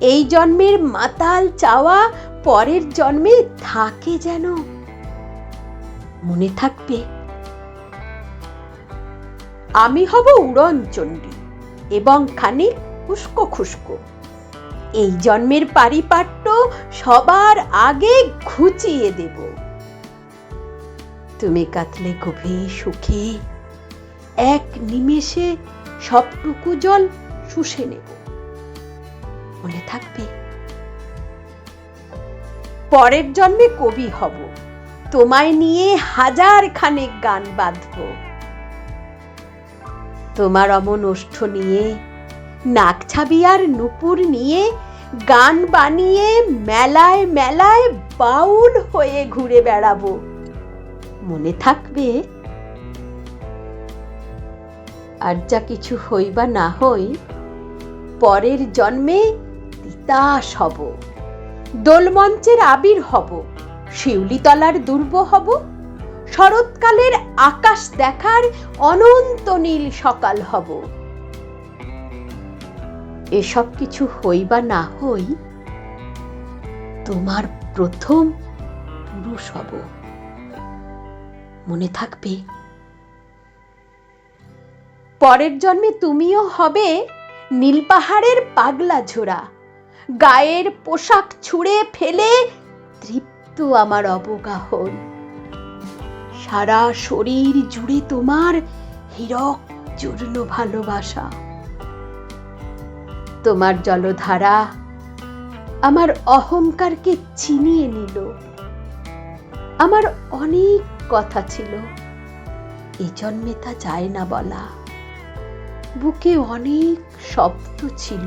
এই জন্মের মাতাল চাওয়া পরের জন্মে থাকে যেন। মনে থাকবে, আমি হব উড়ন চণ্ডী এবং খানিক খুস্কো খুস্কো। এই জন্মের পারিপাট্য সবার আগে ঘুচিয়ে দেব। তুমি কাতলে গভীর সুখে, এক নিমেষে সবটুকু জল শুষে নেব। মনে থাকবে। পরের জন্মে কবি হব। তোমায় নিয়ে হাজার খানেক গান বাঁধব। তোমার অমন ওষ্ঠ নিয়ে, নাক ছাবিয়ার নুপুর নিয়ে, গান বানিয়ে মেলায় মেলায় বাউল হয়ে ঘুরে বেড়াবো। মনে থাকবে, আর যা কিছু হই বা না হই, পরের জন্মে তিতাস হব। দোলমঞ্চের আবির হব। শিউলিতলার দুর্ব হব। শরৎকালের আকাশ দেখার অনন্ত নীল সকাল হব। এসব কিছু হই বা না হই, তোমার প্রথম পুরুষ হব। মনে থাকবে? পরের জন্মে তুমিও হবে নীলপাহাড়ের পাগলা ঝোড়া। গায়ের পোশাক ছুঁড়ে ফেলে তৃপ্ত আমার অবগাহন। সারা শরীর জুড়ে তোমার হীরক চূর্ণ ভালোবাসা। তোমার জলধারা আমার অহংকারকে চিনিয়ে নিল। আমার অনেক কথা ছিল। এ জন্মে তা যায় না বলা। বুকে অনেক শব্দ ছিল।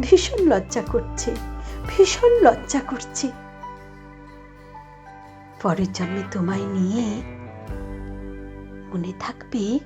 ভীষণ লজ্জা করছে ভীষণ লজ্জা করছে। পরের জন্মে তোমায় নিয়ে মনে থাকবে